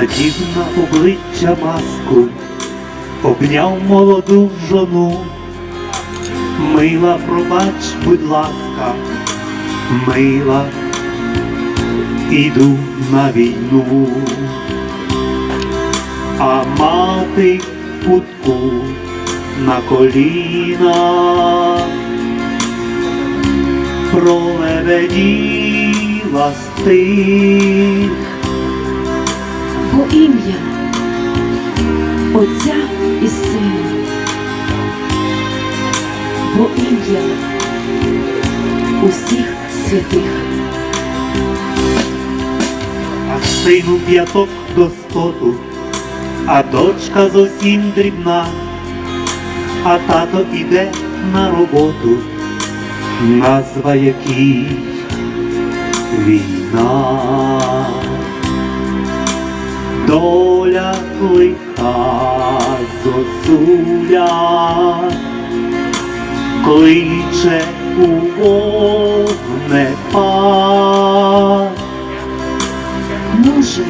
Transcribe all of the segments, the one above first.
надів на обличчя маску, обняв молоду жону. Мила, пробач, будь ласка, мила, іду на війну, а мати кутку на коліна пролебеділа стих. Ім'я Отця і Сина, во ім'я усіх святих. а сину п'яток до а дочка зовсім дрібна, а тато іде на роботу, назва якій війна. Доля лиха зозуля, кличе у вогнепад. Може,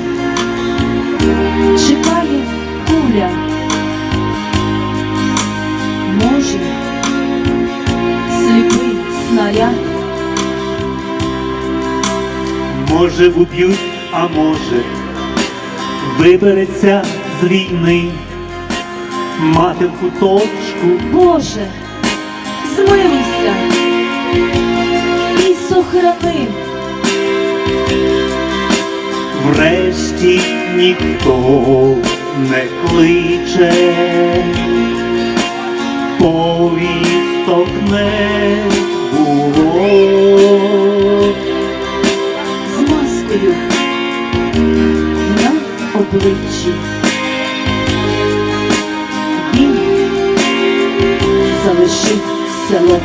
чекає куля, може, сліпий снаряд, Може уб'ють, а може вибереться з війни, мати в куточку, Боже, змилуйся і сохрани. врешті ніхто не кличе, повісток не було. з маскою обличчі. Він залишив село.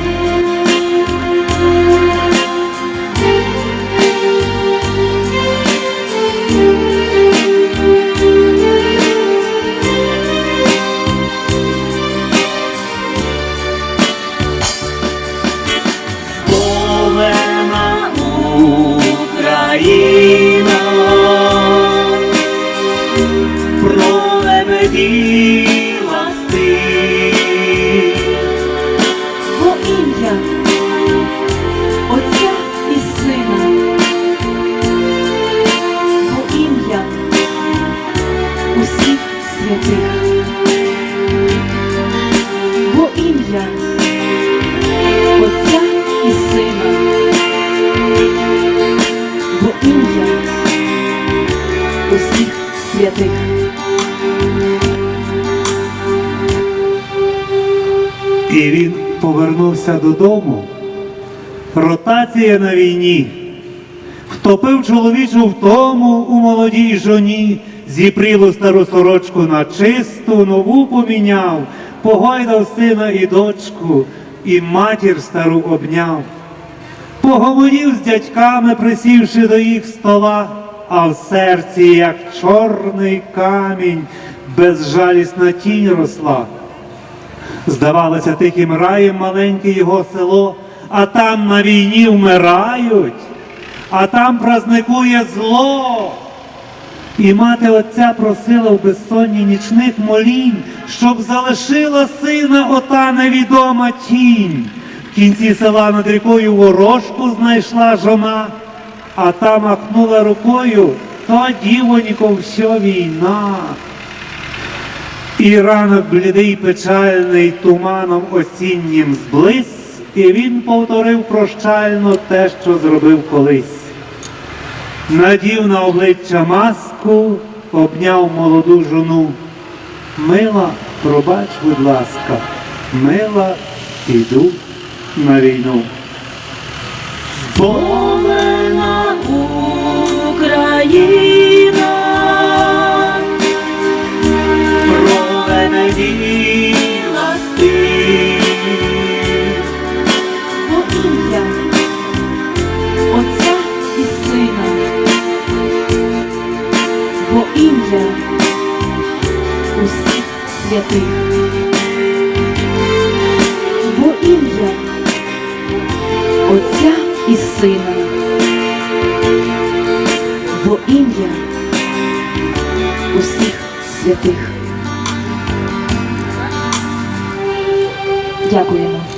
Святих, во ім'я Отця і Сина, во ім'я усіх святих. І він повернувся додому. Ротація на війні. Втопив чоловічу втому у молодій жоні, зіпрілу стару сорочку на чисту, нову поміняв, погойдав сина і дочку, і матір стару обняв. Погомонів з дядьками, присівши до їх стола, а в серці, як чорний камінь, безжалісна тінь росла. Здавалося, тихим раєм маленьке його село, а там на війні вмирають, а там празникує зло. І мати отця просила в безсонні нічних молінь, щоб залишила сина ота невідома тінь. В кінці села над рікою ворожку знайшла жона, а та махнула рукою, то дівонько, все війна. І ранок блідий печальний туманом осіннім зблис, і він повторив прощально те, що зробив колись. Надів на обличчя маску, обняв молоду жону. Мила, пробач, будь ласка, мила, іду на війну. Бо Повена Україна, пролебеділа святих, во ім'я Отця і Сина, во ім'я усіх святих. Дякуємо.